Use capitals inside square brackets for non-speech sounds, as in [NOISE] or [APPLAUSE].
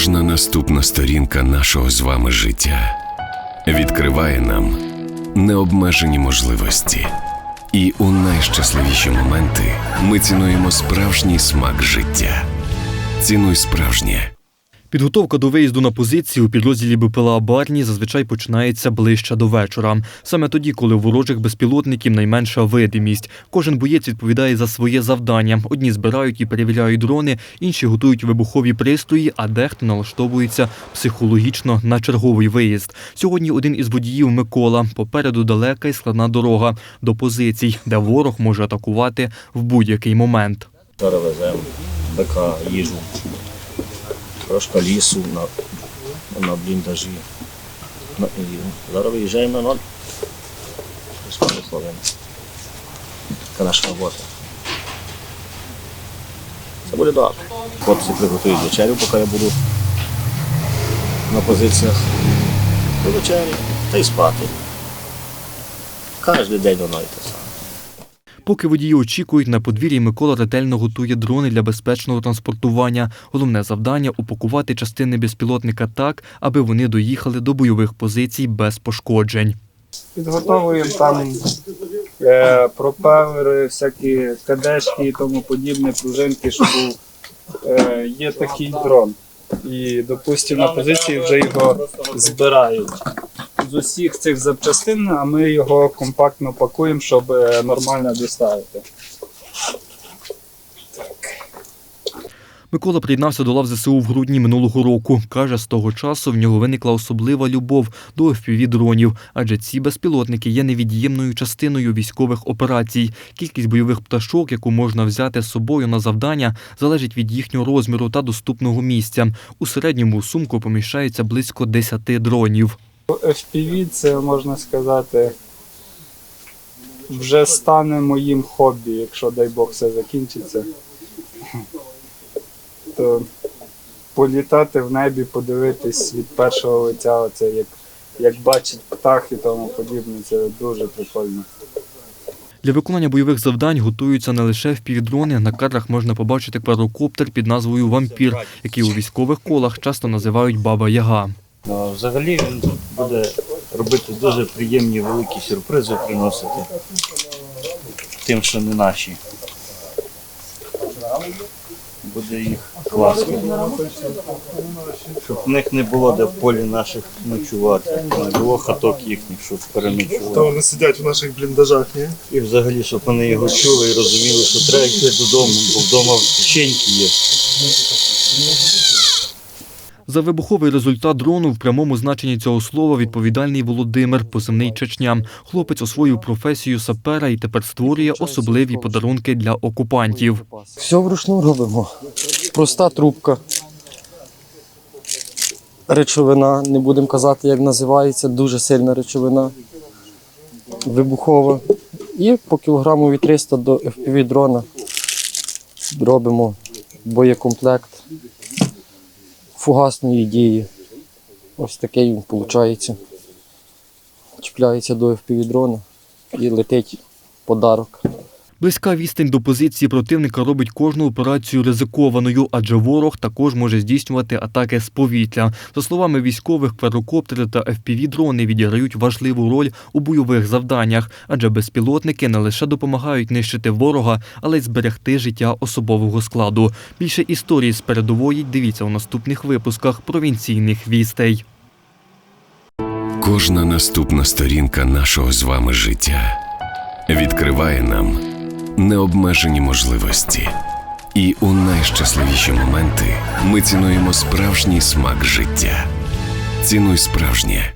Кожна наступна сторінка нашого з вами життя відкриває нам необмежені можливості. І у найщасливіші моменти ми цінуємо справжній смак життя. Цінуй справжнє. Підготовка до виїзду на позиції у підрозділі БПЛА Барні зазвичай починається ближче до вечора. Саме тоді, коли у ворожих безпілотників найменша видимість. Кожен боєць відповідає за своє завдання. Одні збирають і перевіряють дрони, інші готують вибухові пристрої, а дехто налаштовується психологічно на черговий виїзд. Сьогодні один із водіїв Микола. Попереду далека і складна дорога до позицій, де ворог може атакувати в будь-який момент. Зараз веземо бика, їжу, трошки лісу на, на бліндажі. На, і зараз виїжджаємо на ноль. Така наша робота. Це буде добре. Хлопці приготують вечерю, поки я буду на позиціях. До вечері та й спати. Кожен день воно і те саме. Поки водії очікують на подвір'ї, Микола ретельно готує дрони для безпечного транспортування. Головне завдання упакувати частини безпілотника так, аби вони доїхали до бойових позицій без пошкоджень. Підготовуємо там е, пропелери, всякі кадешки і тому подібне, пружинки, щоб е, є такий дрон. І, допустимо, на позиції вже його збирають. З усіх цих запчастин, а ми його компактно пакуємо, щоб е, нормально доставити. Микола приєднався до лав ЗСУ в грудні минулого року. Каже, з того часу в нього виникла особлива любов до fpv дронів, адже ці безпілотники є невід'ємною частиною військових операцій. Кількість бойових пташок, яку можна взяти з собою на завдання, залежить від їхнього розміру та доступного місця. У середньому у сумку поміщається близько 10 дронів. FPV це можна сказати. Вже стане моїм хобі, якщо дай Бог все закінчиться. [LAUGHS] То політати в небі, подивитись від першого лиця, оце як, як бачить птах і тому подібне, це дуже прикольно. Для виконання бойових завдань готуються не лише впівдрони. На кадрах можна побачити квадрокоптер під назвою Вампір, який у військових колах часто називають Баба Яга. Ну, взагалі він буде робити дуже приємні великі сюрпризи приносити тим, що не наші. Буде їх класно. Щоб в них не було де в полі наших ночувати, не було хаток їхніх, щоб переночувати. вони сидять у наших бліндажах, ні? І взагалі, щоб вони його чули і розуміли, що треба йти додому, бо вдома печеньки є. За вибуховий результат дрону в прямому значенні цього слова відповідальний Володимир, позивний Чечня. Хлопець освоїв професію сапера і тепер створює особливі подарунки для окупантів. Все вручну робимо. Проста трубка. Речовина, не будемо казати, як називається, дуже сильна речовина. Вибухова. І по кілограмові 300 до FPV дрона робимо боєкомплект фугасної дії. Ось такий він виходить. Чіпляється до FPV дрона і летить подарок. Близька відстань до позиції противника робить кожну операцію ризикованою, адже ворог також може здійснювати атаки з повітря. За словами військових, квадрокоптери та FPV-дрони відіграють важливу роль у бойових завданнях, адже безпілотники не лише допомагають нищити ворога, але й зберегти життя особового складу. Більше історій з передової дивіться у наступних випусках провінційних вістей. Кожна наступна сторінка нашого з вами життя відкриває нам необмежені можливості. І у найщасливіші моменти ми цінуємо справжній смак життя. Цінуй справжнє.